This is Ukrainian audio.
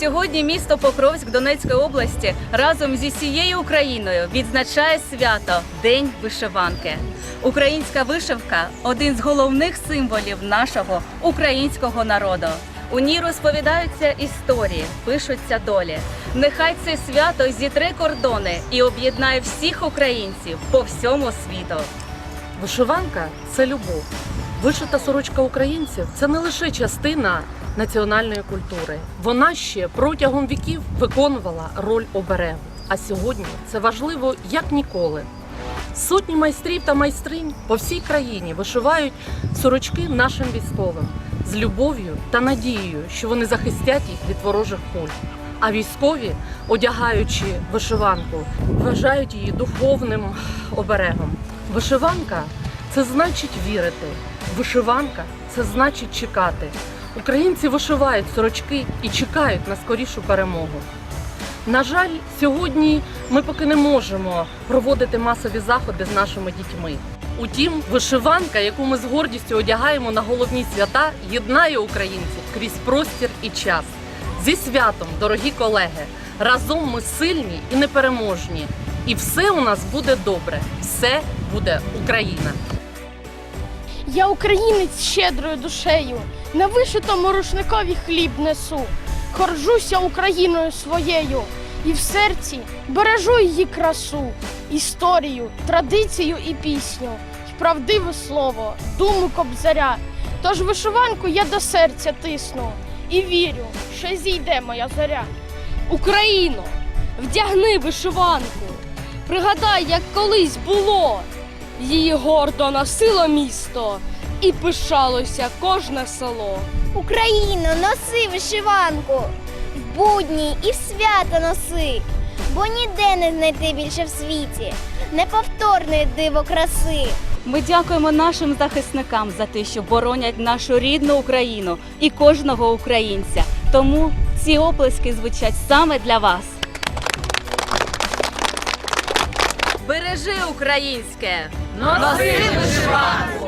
Сьогодні місто Покровськ Донецької області разом зі всією Україною відзначає свято День вишиванки. Українська вишивка один з головних символів нашого українського народу. У ній розповідаються історії, пишуться долі. Нехай це свято зітре кордони і об'єднає всіх українців по всьому світу. Вишиванка це любов. Вишита сорочка українців це не лише частина національної культури. Вона ще протягом віків виконувала роль оберегу. А сьогодні це важливо як ніколи. Сотні майстрів та майстринь по всій країні вишивають сорочки нашим військовим з любов'ю та надією, що вони захистять їх від ворожих куль. А військові, одягаючи вишиванку, вважають її духовним оберегом. Вишиванка це значить вірити. Вишиванка це значить чекати. Українці вишивають сорочки і чекають на скорішу перемогу. На жаль, сьогодні ми поки не можемо проводити масові заходи з нашими дітьми. Утім, вишиванка, яку ми з гордістю одягаємо на головні свята, єднає українців крізь простір і час. Зі святом, дорогі колеги! Разом ми сильні і непереможні. І все у нас буде добре. Все буде Україна. Я українець щедрою душею, на вишитому рушникові хліб несу. Горжуся Україною своєю, і в серці бережу її красу, історію, традицію і пісню, й правдиве слово, думу кобзаря. Тож вишиванку я до серця тисну і вірю, що зійде моя зоря. Україно, вдягни вишиванку, пригадай, як колись було. Її гордо носило місто і пишалося кожне село. Україно, носи вишиванку, в будні і в свята носи, бо ніде не знайти більше в світі неповторної диво краси. Ми дякуємо нашим захисникам за те, що боронять нашу рідну Україну і кожного українця. Тому ці оплески звучать саме для вас. Бережи українське! Носи вишиванку!